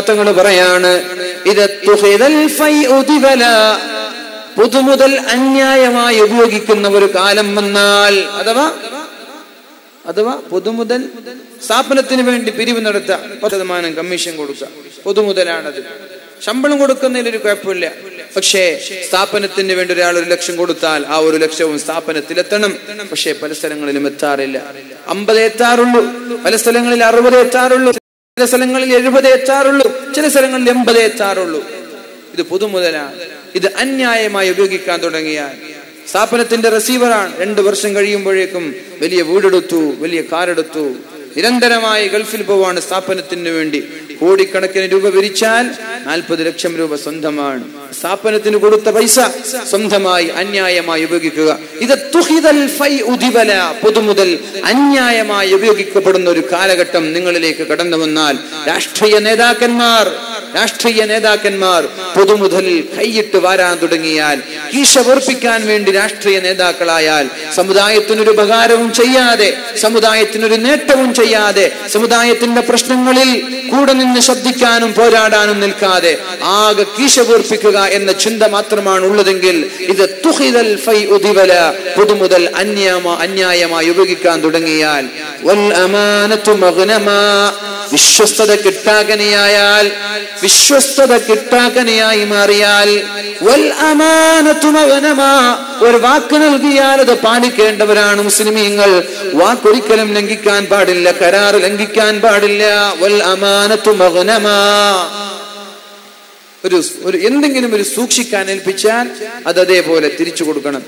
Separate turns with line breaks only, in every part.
തങ്ങൾ പറയാണ് ഇത് പുതുമുതൽ അന്യായമായി ഉപയോഗിക്കുന്ന ഒരു കാലം വന്നാൽ അഥവാ അഥവാ പൊതുമുതൽ സ്ഥാപനത്തിന് വേണ്ടി പിരിവ് നടത്ത പത്ത് ശതമാനം കമ്മീഷൻ കൊടുക്കുക. പൊതുമുതലാണത്. ശമ്പളം കൊടുക്കുന്നതിൽ ഒരു കുഴപ്പമില്ല. പക്ഷേ സ്ഥാപനത്തിന് വേണ്ടി ഒരാൾ ഒരു ലക്ഷം കൊടുത്താൽ ആ ഒരു ലക്ഷവും സ്ഥാപനത്തിൽ എത്തണം പക്ഷേ പല സ്ഥലങ്ങളിലും എത്താറില്ല. അമ്പത് എത്താറുള്ളൂ പല സ്ഥലങ്ങളിൽ അറുപത് എത്താറുള്ളൂ ചില സ്ഥലങ്ങളിൽ എഴുപത് എത്താറുള്ളൂ ചില സ്ഥലങ്ങളിൽ എൺപത് എത്താറുള്ളൂ ഇത് പൊതുമുതലാണ് ഇത് അന്യായമായി ഉപയോഗിക്കാൻ തുടങ്ങിയാൽ സ്ഥാപനത്തിന്റെ റിസീവറാണ് രണ്ടു വർഷം കഴിയുമ്പോഴേക്കും വലിയ വീടെടുത്തു വലിയ കാറെടുത്തു. നിരന്തരമായി ഗൾഫിൽ പോവാണ് സ്ഥാപനത്തിന് വേണ്ടി. കോടിക്കണക്കിന് രൂപ പിരിച്ചാൽ നാൽപ്പത് ലക്ഷം രൂപ സ്വന്തമാണ്. സ്ഥാപനത്തിന് കൊടുത്ത പൈസ സ്വന്തമായി അന്യായമായി ഉപയോഗിക്കുക. ഇത് ഉദിബല പൊതുമുതൽ അന്യായമായി ഉപയോഗിക്കപ്പെടുന്ന ഒരു കാലഘട്ടം നിങ്ങളിലേക്ക് കടന്നു വന്നാൽ രാഷ്ട്രീയ നേതാക്കന്മാർ രാഷ്ട്രീയ നേതാക്കന്മാർ പൊതുമുതൽ കൈയിട്ട് വാരാൻ തുടങ്ങിയാൽ കീശ ഓർപ്പിക്കാൻ വേണ്ടി രാഷ്ട്രീയ നേതാക്കളായാൽ സമുദായത്തിനൊരു ഉപകാരവും ചെയ്യാതെ സമുദായത്തിനൊരു നേട്ടവും ചെയ്യാതെ സമുദായത്തിന്റെ പ്രശ്നങ്ങളിൽ കൂടെ നിന്ന് ശബ്ദിക്കാനും പോരാടാനും നിൽക്കാതെ ആകെ കീശ പൊറപ്പിക്കുക എന്ന ചിന്ത മാത്രമാണ് ഉള്ളതെങ്കിൽ ഇത് തുഹിതൽ ഫൈ ഉദിവല പുതുമുതൽ അന്യാമ അന്യായമായി ഉപയോഗിക്കാൻ തുടങ്ങിയാൽ വൽ അമാനത്തു മഗ്നമാ. വിശ്വസ്തത കിട്ടാകനിയായാൽ വിശ്വസ്തത കിട്ടാകനിയായി മാറിയാൽ വൽ അമാനത്തു മഗ്നമ. ഒരു വാക്ക് നൽകിയാൽ അത് പാലിക്കേണ്ടവരാണ് മുസ്ലിമീങ്ങൾ. വാക്കൊരിക്കലും ലംഘിക്കാൻ പാടില്ല കരാർ ലംഘിക്കാൻ പാടില്ല. വൽ അമാനത്തു മഗ്നമാ. ഒരു ഒരു എന്തെങ്കിലും ഒരു സൂക്ഷിക്കാൻ ഏൽപ്പിച്ചാൽ അത് അതേപോലെ തിരിച്ചു കൊടുക്കണം.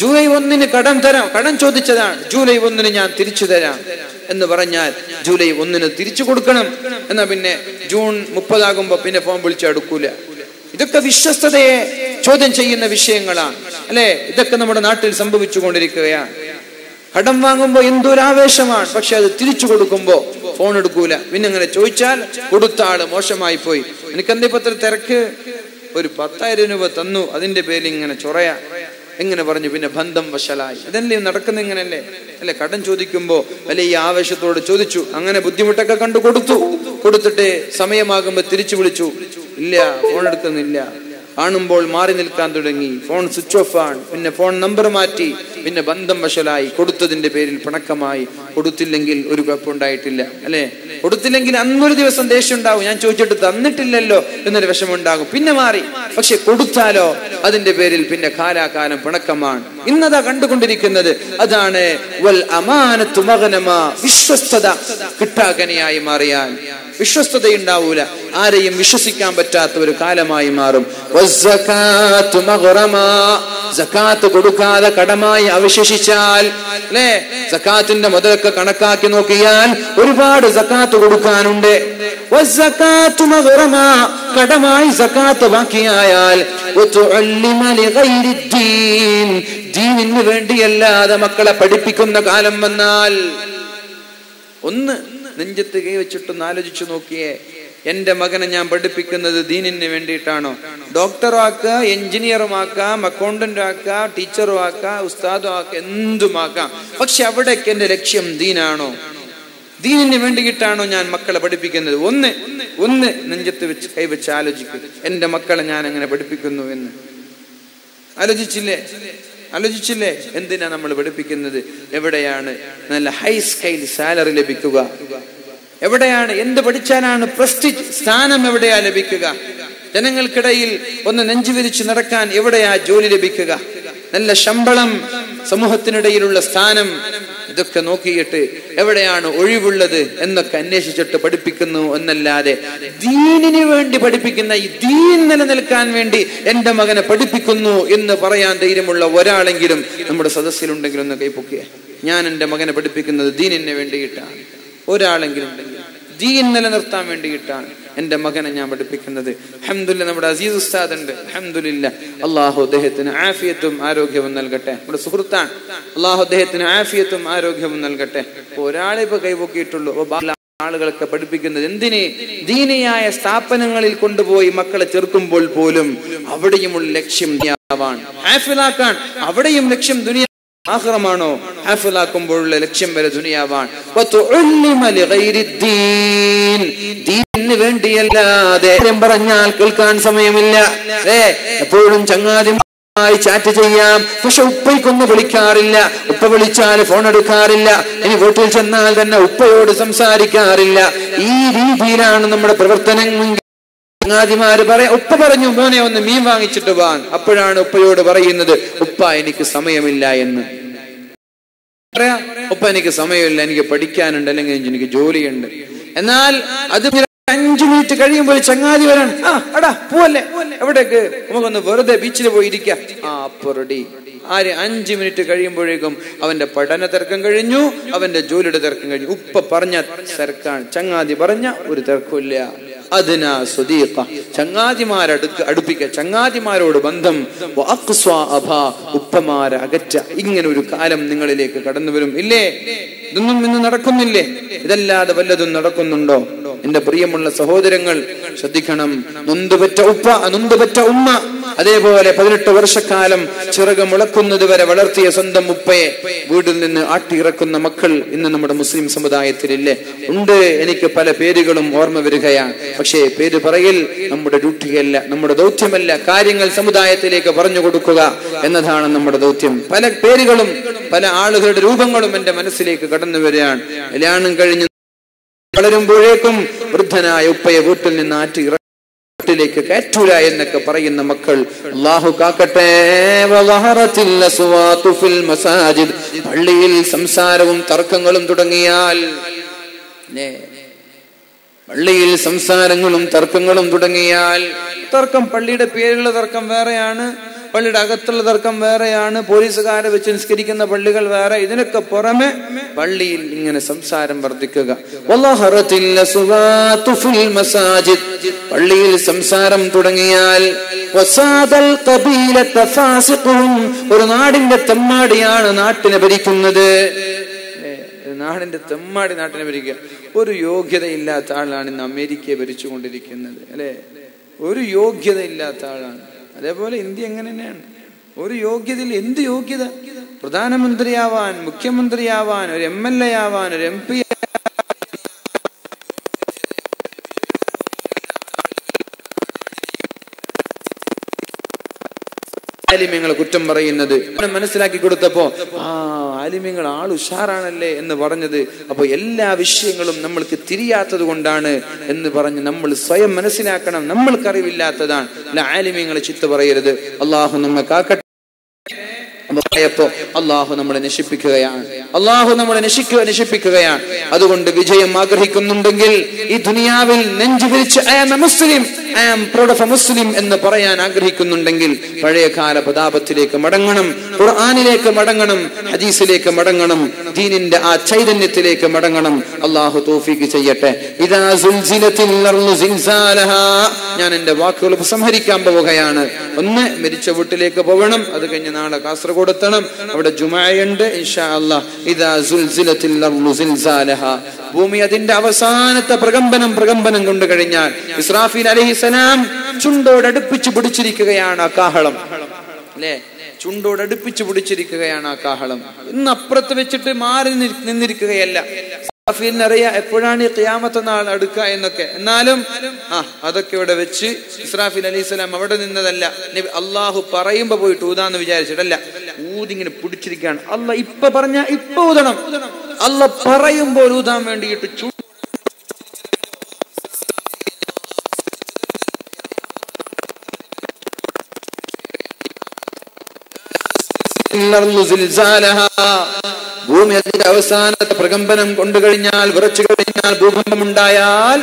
ജൂലൈ ഒന്നിന് കടം തരാം. കടം ചോദിച്ചതാണ്. ജൂലൈ ഒന്നിന് ഞാൻ തിരിച്ചു തരാം എന്ന് പറഞ്ഞാൽ ജൂലൈ ഒന്നിന് തിരിച്ചു കൊടുക്കണം. എന്നാ പിന്നെ ജൂൺ മുപ്പതാകുമ്പോ പിന്നെ ഫോൺ വിളിച്ചെടുക്കൂല ഇതൊക്കെ വിശ്വസ്തതയെ ചോദ്യം ചെയ്യുന്ന വിഷയങ്ങളാണ്. അല്ലെ? ഇതൊക്കെ നമ്മുടെ നാട്ടിൽ സംഭവിച്ചു കൊണ്ടിരിക്കുകയാണ്. കടം വാങ്ങുമ്പോ എന്തൊരാവേശമാണ്. പക്ഷെ അത് തിരിച്ചു കൊടുക്കുമ്പോ ഫോൺ എടുക്കൂല. പിന്നെ അങ്ങനെ ചോദിച്ചാൽ കൊടുത്ത ആൾ മോശമായി പോയി. എനിക്കെന്താ ഇപ്പൊ തിരക്ക്? ഒരു പത്തായിരം രൂപ തന്നു. അതിന്റെ പേരിൽ ഇങ്ങനെ ചൊറയാ. എങ്ങനെ പറഞ്ഞു. പിന്നെ ബന്ധം വശലായി ഇതല്ലേ നടക്കുന്ന ഇങ്ങനല്ലേ അല്ലെ കടം ചോദിക്കുമ്പോ അല്ലെ ഈ ആവേശത്തോട് ചോദിച്ചു. അങ്ങനെ ബുദ്ധിമുട്ടൊക്കെ കണ്ടു കൊടുത്തു. കൊടുത്തിട്ട് സമയമാകുമ്പോ തിരിച്ചു വിളിച്ചു. ഇല്ല ഫോൺ എടുക്കുന്നില്ല. കാണുമ്പോൾ മാറി നിൽക്കാൻ തുടങ്ങി. ഫോൺ സ്വിച്ച് ഓഫ് ആണ്. പിന്നെ ഫോൺ നമ്പർ മാറ്റി. പിന്നെ ബന്ധം വശലായി കൊടുത്തതിന്റെ പേരിൽ പിണക്കമായി. കൊടുത്തില്ലെങ്കിൽ ഒരു കുഴപ്പമുണ്ടായിട്ടില്ല അല്ലെ? കൊടുത്തില്ലെങ്കിൽ അന്നൊരു ദിവസം ദേഷ്യം ഉണ്ടാവും. ഞാൻ ചോദിച്ചിട്ട് തന്നിട്ടില്ലല്ലോ എന്നൊരു വിഷമം വിഷമുണ്ടാകും പിന്നെ മാറി. പക്ഷെ കൊടുത്താലോ? അതിന്റെ പേരിൽ പിന്നെ കാലാകാലം പിണക്കമാണ്. ഇന്നതാ കണ്ടുകൊണ്ടിരിക്കുന്നത്. അതാണ് വൽ വിശ്വസ്തത. കിട്ടാകനിയായി മാറിയാൽ വിശ്വസ്തത ഉണ്ടാവൂല ആരെയും വിശ്വസിക്കാൻ പറ്റാത്ത ഒരു കാലമായി മാറും. കൊടുക്കാതെ കടമായി അവശേഷിച്ചാൽ അല്ലേ? സക്കാത്തിന്റെ മുതലൊക്കെ കണക്കാക്കി നോക്കിയാൽ ഒരുപാട് സക്കാത്ത് കൊടുക്കാനുണ്ട്. കടമായി സക്കാത്ത് ബാക്കിയായാൽ. ദീനിന് വേണ്ടിയല്ലാതെ മക്കളെ പഠിപ്പിക്കുന്ന കാലം വന്നാൽ ഒന്ന് നെഞ്ചത്ത് കൈ വെച്ചിട്ടൊന്ന് ആലോചിച്ചു നോക്കിയേ എന്റെ മകനെ ഞാൻ പഠിപ്പിക്കുന്നത് ദീനിന് വേണ്ടിയിട്ടാണോ? ഡോക്ടറും ആക്കാം എഞ്ചിനീയറും ആക്കാം അക്കൗണ്ടന്റും ആക്കാം ടീച്ചറും ആക്കാം ഉസ്താദും ആക്കാം എന്തുമാക്കാം പക്ഷെ അവിടേക്ക് എന്റെ ലക്ഷ്യം ദീനാണോ? ദീനിന് വേണ്ടിയിട്ടാണോ ഞാൻ മക്കളെ പഠിപ്പിക്കുന്നത്? ഒന്ന് ഒന്ന് നെഞ്ചത്ത് വെച്ച് കൈവച്ച് ആലോചിക്കും. എന്റെ മക്കളെ ഞാൻ എങ്ങനെ പഠിപ്പിക്കുന്നു എന്ന്. ആലോചിച്ചില്ലേ? ആലോചിച്ചില്ലേ? എന്തിനാ നമ്മൾ പഠിപ്പിക്കുന്നത്? എവിടെയാണ്? നല്ല ഹൈ സ്കൈൽ സാലറി ലഭിക്കുക. എവിടെയാണ് എന്ത് പഠിച്ചാലാണ് പ്രസ്റ്റിജ് സ്ഥാനം എവിടെയാ ലഭിക്കുക? ജനങ്ങൾക്കിടയിൽ ഒന്ന് നെഞ്ചുവിരിച്ച് നടക്കാൻ എവിടെയാ ജോലി ലഭിക്കുക? നല്ല ശമ്പളം സമൂഹത്തിനിടയിലുള്ള സ്ഥാനം ഇതൊക്കെ നോക്കിയിട്ട് എവിടെയാണ് ഒഴിവുള്ളത് എന്നൊക്കെ അന്വേഷിച്ചിട്ട് പഠിപ്പിക്കുന്നു എന്നല്ലാതെ ദീനിന് വേണ്ടി പഠിപ്പിക്കുന്ന ഈ ദീൻ നിലനിൽക്കാൻ വേണ്ടി എന്റെ മകനെ പഠിപ്പിക്കുന്നു എന്ന് പറയാൻ ധൈര്യമുള്ള ഒരാളെങ്കിലും നമ്മുടെ സദസ്സിലുണ്ടെങ്കിലും ഒന്ന് കൈപ്പൊക്കിയ ഞാൻ എന്റെ മകനെ പഠിപ്പിക്കുന്നത് ദീനിന് വേണ്ടിയിട്ടാണ്. ഒരാളെങ്കിലും ദീൻ നിലനിർത്താൻ വേണ്ടിയിട്ടാണ് എന്റെ മകനെ ഞാൻ പഠിപ്പിക്കുന്നത്. അഹമ്മദില്ല നമ്മുടെ അസീസ് ഉസ്താദ് ഉണ്ട് അഹമ്മദില്ല അള്ളാഹു അദ്ദേഹത്തിന് ആഫിയത്തും ആരോഗ്യവും നൽകട്ടെ. നമ്മുടെ സുഹൃത്താണ്. അള്ളാഹു അദ്ദേഹത്തിന് ആഫിയത്തും ആരോഗ്യവും നൽകട്ടെ. ഒരാളെ ഇപ്പൊ കൈപൊക്കിയിട്ടുള്ളൂ ആളുകളൊക്കെ പഠിപ്പിക്കുന്നത് എന്തിനെ? ദീനിയായ സ്ഥാപനങ്ങളിൽ കൊണ്ടുപോയി മക്കളെ ചേർക്കുമ്പോൾ പോലും അവിടെയുമുള്ള ലക്ഷ്യം ദുനിയാവാണ്. ആഫിലാക്കാൻ അവിടെയും ലക്ഷ്യം ദുനിയ ആഹ്റമാണോ? ഹാഫിലാക്കുമ്പോഴുള്ള ലക്ഷ്യം വരെ ദുനിയാവാൻ വേണ്ടിയല്ലാതെ പറഞ്ഞാൽ കേൾക്കാൻ സമയമില്ല. എപ്പോഴും ചങ്ങാതി ചാറ്റ് ചെയ്യാം. പക്ഷെ ഉപ്പയ്ക്കൊന്ന് വിളിക്കാറില്ല. ഉപ്പ വിളിച്ചാൽ ഫോൺ എടുക്കാറില്ല. ഇനി വീട്ടിൽ ചെന്നാൽ തന്നെ ഉപ്പയോട് സംസാരിക്കാറില്ല. ഈ രീതിയിലാണ് നമ്മുടെ പ്രവർത്തനങ്ങൾ ചങ്ങാതിമാര് പറയാ ഉപ്പ പറഞ്ഞു മോനെ ഒന്ന് മീൻ വാങ്ങിച്ചിട്ട് വാൻ അപ്പോഴാണ് ഉപ്പയോട് പറയുന്നത് ഉപ്പ എനിക്ക് സമയമില്ല എന്ന്. പറയാ ഉപ്പ എനിക്ക് സമയമില്ല എനിക്ക് പഠിക്കാനുണ്ട് അല്ലെങ്കിൽ എനിക്ക് ജോലിയുണ്ട്. എന്നാൽ അത് അഞ്ചു മിനിറ്റ് കഴിയുമ്പോൾ ചങ്ങാതി വരാൻ ആ അടാ പോവല്ലേ? എവിടേക്ക്? നമുക്കൊന്ന് വെറുതെ ബീച്ചിൽ പോയി ഇരിക്കാം. ആ അപ്പുറടി ആര് അഞ്ചു മിനിറ്റ് കഴിയുമ്പോഴേക്കും അവന്റെ പഠന തിരക്കം കഴിഞ്ഞു അവന്റെ ജോലിയുടെ തിരക്കം കഴിഞ്ഞു. ഉപ്പ പറഞ്ഞ തിരക്കാണ്. ചങ്ങാതി പറഞ്ഞ ഒരു തിരക്കില്ല അതിനാ സുദീഖ. ചങ്ങാതിമാരടുക്ക് അടുപ്പിക്ക ചങ്ങാതിമാരോട് ബന്ധം. അഭ. ഉപ്പമാരെ അകറ്റ. ഇങ്ങനെ ഒരു കാലം നിങ്ങളിലേക്ക് കടന്നു വരും ഇല്ലേ? ഇതൊന്നും ഇന്ന് നടക്കുന്നില്ലേ? ഇതല്ലാതെ വല്ലതും നടക്കുന്നുണ്ടോ? എന്റെ പ്രിയമുള്ള സഹോദരങ്ങൾ ശ്രദ്ധിക്കണം. നൊന്തുപറ്റ ഉപ്പ നൊന്തുപറ്റ ഉമ്മ. അതേപോലെ പതിനെട്ട് വർഷക്കാലം ചിറക് മുളക്കുന്നത് വരെ വളർത്തിയ സ്വന്തം ഉപ്പയെ വീട്ടിൽ നിന്ന് ആട്ടിയിറക്കുന്ന മക്കൾ ഇന്ന് നമ്മുടെ മുസ്ലിം സമുദായത്തിലില്ലേ? ഉണ്ട്. എനിക്ക് പല പേരുകളും ഓർമ്മ വരികയാണ് പക്ഷേ പേര് പറയിൽ നമ്മുടെ ഡ്യൂട്ടിയല്ല നമ്മുടെ ദൗത്യമല്ല. കാര്യങ്ങൾ സമുദായത്തിലേക്ക് പറഞ്ഞു കൊടുക്കുക എന്നതാണ് നമ്മുടെ ദൗത്യം. പല പേരുകളും പല ആളുകളുടെ രൂപങ്ങളും എന്റെ മനസ്സിലേക്ക് കടന്നു വരികയാണ്. കല്യാണം കഴിഞ്ഞ് വളരുമ്പോഴേക്കും വൃദ്ധനായ ഉപ്പയെ വീട്ടിൽ നിന്ന് ആറ്റി വീട്ടിലേക്ക് കയറ്റൂല എന്നൊക്കെ പറയുന്ന മക്കൾ അള്ളാഹു കാക്കട്ടെ മസാജിദ് പള്ളിയിൽ സംസാരവും തർക്കങ്ങളും തുടങ്ങിയാൽ? പള്ളിയിൽ സംസാരങ്ങളും തർക്കങ്ങളും തുടങ്ങിയാൽ തർക്കം പള്ളിയുടെ പേരിലുള്ള തർക്കം വേറെയാണ് പള്ളിയുടെ അകത്തുള്ള തർക്കം വേറെയാണ്. പോലീസുകാരെ വെച്ച് നിസ്കരിക്കുന്ന പള്ളികൾ വേറെ. ഇതിനൊക്കെ പുറമെ പള്ളിയിൽ ഇങ്ങനെ സംസാരം വർദ്ധിക്കുക. പള്ളിയിൽ സംസാരം തുടങ്ങിയാൽ ഒരു നാടിന്റെ തെമ്മാടിയാണ് നാട്ടിനെ ഭരിക്കുന്നത്. നാടിന്റെ തെമ്മാടി നാട്ടിനെ ഭരിക്കുക. ഒരു യോഗ്യതയില്ലാത്ത ആളാണ് ഇന്ന് അമേരിക്കയെ ഭരിച്ചുകൊണ്ടിരിക്കുന്നത്. അല്ലെ? ഒരു യോഗ്യതയില്ലാത്ത ആളാണ്. അതേപോലെ ഇന്ത്യ എങ്ങനെ തന്നെയാണ്? ഒരു യോഗ്യതയിൽ എന്ത് യോഗ്യത? പ്രധാനമന്ത്രിയാവാൻ മുഖ്യമന്ത്രിയാവാൻ ഒരു എം എൽ എ ആവാൻ ഒരു എം പി ആലിമ്യങ്ങളെ കുറ്റം പറയുന്നത്. മനസ്സിലാക്കി കൊടുത്തപ്പോ ആ ആലിമ്യങ്ങൾ ആൾ ഉഷാറാണല്ലേ എന്ന് പറഞ്ഞത്. അപ്പൊ എല്ലാ വിഷയങ്ങളും നമ്മൾക്ക് തിരിയാത്തത് കൊണ്ടാണ് എന്ന് പറഞ്ഞ് നമ്മൾ സ്വയം മനസ്സിലാക്കണം. നമ്മൾക്കറിവില്ലാത്തതാണ്. ആലിമ്യങ്ങളെ ചിത്ത പറയരുത്. അള്ളാഹു നമ്മെ കാക്കട്ടെ. പ്പോ അള്ളാഹു നമ്മളെ നശിപ്പിക്കുകയാണ്. അള്ളാഹു നമ്മളെ നശിക്കുക നശിപ്പിക്കുകയാണ്. അതുകൊണ്ട് വിജയം ആഗ്രഹിക്കുന്നുണ്ടെങ്കിൽ ഈ ദുനിയാവിൽ നെഞ്ചു വിരിച്ച് അയാ Muslim I am proud of a Muslim എന്ന് പറയാൻ ആഗ്രഹിക്കുന്നുണ്ടെങ്കിൽ പഴയകാല പ്രതാപത്തിലേക്ക് മടങ്ങണം. ഖുർആാനിലേക്ക് മടങ്ങണം ഹദീസിലേക്ക് മടങ്ങണം ദീനിന്റെ ആ ചൈതന്യത്തിലേക്ക് മടങ്ങണം. അള്ളാഹു തോഫിക്ക് ചെയ്യട്ടെ. ഞാൻ എന്റെ വാക്കുകൾ ഉപസംഹരിക്കാൻ പോവുകയാണ്. ഒന്ന് മരിച്ച വീട്ടിലേക്ക് പോകണം. അത് കഴിഞ്ഞ് നാളെ കാസർഗോഡ് എത്തണം അവിടെ ജുമായുണ്ട് ഇൻഷാ. ഭൂമി അതിന്റെ അവസാനത്തെ പ്രകമ്പനം പ്രകമ്പനം കൊണ്ട് കഴിഞ്ഞാൽ ഇസ്രാഫീൽ അലഹിസലാം ചുണ്ടോട് അടുപ്പിച്ച് പിടിച്ചിരിക്കുകയാണ് ആ കാഹളം. അല്ലേ ചുണ്ടോട് അടുപ്പിച്ച് പിടിച്ചിരിക്കുകയാണ് ആ കാഹളം. ഇന്ന് അപ്പുറത്ത് വെച്ചിട്ട് മാറി നിന്നിരിക്കുകയല്ല. ഇസ്രാഫീലിനറിയാം എപ്പോഴാണ് ഈ ക്യാമത്തെ നാൾ അടുക്കുക എന്നൊക്കെ. എന്നാലും ആ അതൊക്കെ ഇവിടെ വെച്ച് ഇസ്രാഫീൽ അലൈഹി സ്വലാം അവിടെ നിന്നതല്ല. അള്ളാഹു പറയുമ്പോ പോയിട്ട് ഊതാന്ന് വിചാരിച്ചിട്ടല്ല. ഊതിങ്ങനെ പിടിച്ചിരിക്കുകയാണ്. അല്ല ഇപ്പൊ പറഞ്ഞ ഇപ്പൊ ഊതണം. അല്ല പറയുമ്പോൾ ഊതാൻ വേണ്ടിയിട്ട് ഭൂമി അതിന്റെ അവസാനത്തെ പ്രകമ്പനം കൊണ്ടു കഴിഞ്ഞാൽ വിറച്ചു കഴിഞ്ഞാൽ ഭൂകമ്പമുണ്ടായാൽ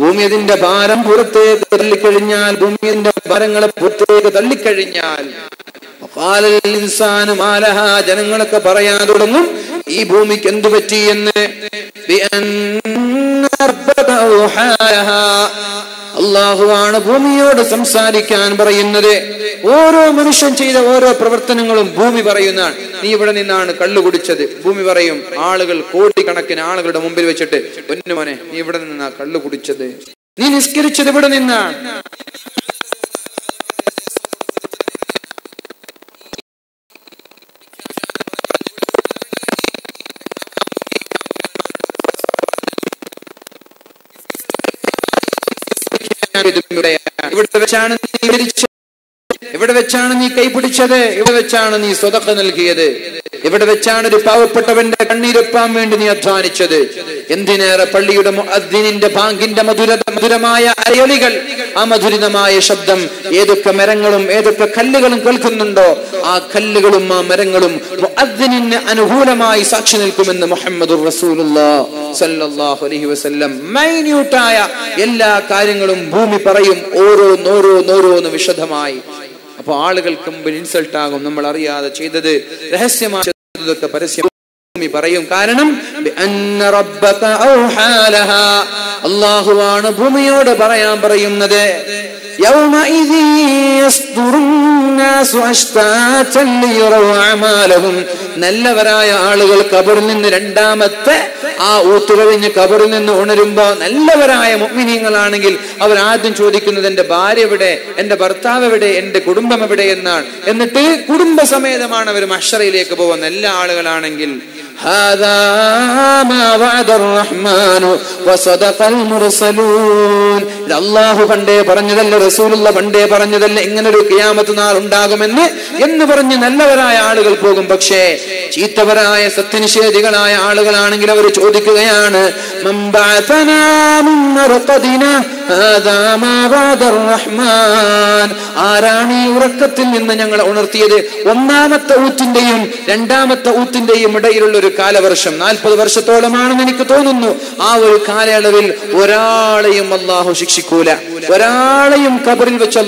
ഭൂമി അതിന്റെ ഭാരം പുറത്തേക്ക് തള്ളിക്കഴിഞ്ഞാൽ ഭൂമി അതിന്റെ ഭാരങ്ങളെ പുറത്തേക്ക് തള്ളിക്കഴിഞ്ഞാൽ. ജനങ്ങളൊക്കെ പറയാൻ തുടങ്ങും ഈ ഭൂമിക്ക് എന്തു പറ്റി എന്ന്. അള്ളാഹുവാണ് ഭൂമിയോട് സംസാരിക്കാൻ പറയുന്നത്. ഓരോ മനുഷ്യൻ ചെയ്ത ഓരോ പ്രവർത്തനങ്ങളും ഭൂമി പറയുന്നതാണ്. നീ ഇവിടെ നിന്നാണ് കള്ളു കുടിച്ചത്. ഭൂമി പറയും ആളുകൾ കോടിക്കണക്കിന് ആളുകളുടെ മുമ്പിൽ വെച്ചിട്ട് പൊന്നുമോനെ നീ ഇവിടെ നിന്നാ കള്ളു കുടിച്ചത്. നീ നിസ്കരിച്ചത് ഇവിടെ നിന്നാണ്. ഇവിടെ വെച്ചാണ് നീ എവിടെ വെച്ചാണ് നീ കൈപിടിച്ചത്? ഇവിടെ വെച്ചാണ് നീ സ്വതക്ക നൽകിയത്? ഇവിടെ വെച്ചാണ് ഒരു പാവപ്പെട്ടവന്റെ കണ്ണീരൊപ്പാൻ വേണ്ടി നീ അധ്വാനിച്ചത്? എന്തിനേറെ പള്ളിയുടെ മുഅദ്ദിനിന്റെ ബാങ്കിന്റെ മധുര മധുരമായ അരയൊലികൾ ആ മധുരിതമായ ശബ്ദം ഏതൊക്കെ മരങ്ങളും ഏതൊക്കെ കല്ലുകളും കേൾക്കുന്നുണ്ടോ ആ കല്ലുകളും ആ മരങ്ങളും മുഅദ്ദിനിന് അനുകൂലമായി സാക്ഷി നിൽക്കുമെന്ന് മുഹമ്മദ് അലൈഹി വസല്ലം മൈന്യൂട്ടായ എല്ലാ കാര്യങ്ങളും ഭൂമി പറയും ഓരോന്നോരോന്നോരോന്ന് വിശദമായി. അപ്പൊ ആളുകൾക്ക് മുമ്പിൽ ഇൻസൾട്ട് ആകും. നമ്മൾ അറിയാതെ ചെയ്തത് രഹസ്യമായി donde aparece പറയും. കാരണം അള്ളാഹുവാണ് ഭൂമിയോട് പറയാൻ പറയുന്നത്. നല്ലവരായ ആളുകൾ കബറിൽ നിന്ന് രണ്ടാമത്തെ ആ ഊത്തുകഴിഞ്ഞ് കബറിൽ നിന്ന് ഉണരുമ്പോ നല്ലവരായ മുഗ്മിനിയങ്ങളാണെങ്കിൽ അവർ ആദ്യം ചോദിക്കുന്നത് എന്റെ ഭാര്യ എവിടെ? എന്റെ ഭർത്താവ് എവിടെ? എന്റെ കുടുംബം എവിടെ? എന്നാണ്. എന്നിട്ട് കുടുംബസമേതമാണ് അവർ മഷറയിലേക്ക് പോകുന്ന എല്ലാ ആളുകളാണെങ്കിൽ هذا ما وعد الرحمن وصدق المرسلون. അള്ളാഹു പണ്ടേ പറഞ്ഞതല്ല റസൂലുള്ള പണ്ടേ പറഞ്ഞതല്ല ഇങ്ങനെ ഒരു ക്യാമത്ത് നാൾ ഉണ്ടാകുമെന്ന് എന്ന് പറഞ്ഞ് നല്ലവരായ ആളുകൾ പോകും. പക്ഷേ ചീത്തവരായ സത്യനിഷേധികളായ ആളുകളാണെങ്കിൽ അവർ ചോദിക്കുകയാണ് ആരാണ് ഈ ഉറക്കത്തിൽ നിന്ന് ഞങ്ങളെ ഉണർത്തിയത്? ഒന്നാമത്തെ ഊത്തിന്റെയും രണ്ടാമത്തെ ഊത്തിന്റെയും ഇടയിലുള്ള ഒരു കാലവർഷം നാൽപ്പത് വർഷത്തോളമാണെന്ന് എനിക്ക് തോന്നുന്നു. ആ ഒരു കാലയളവിൽ ഒരാളെയും അള്ളാഹു ശിക്ഷ ശിക്ഷിക്കൂല ഒരാളെയും കബറിൽ വെച്ച്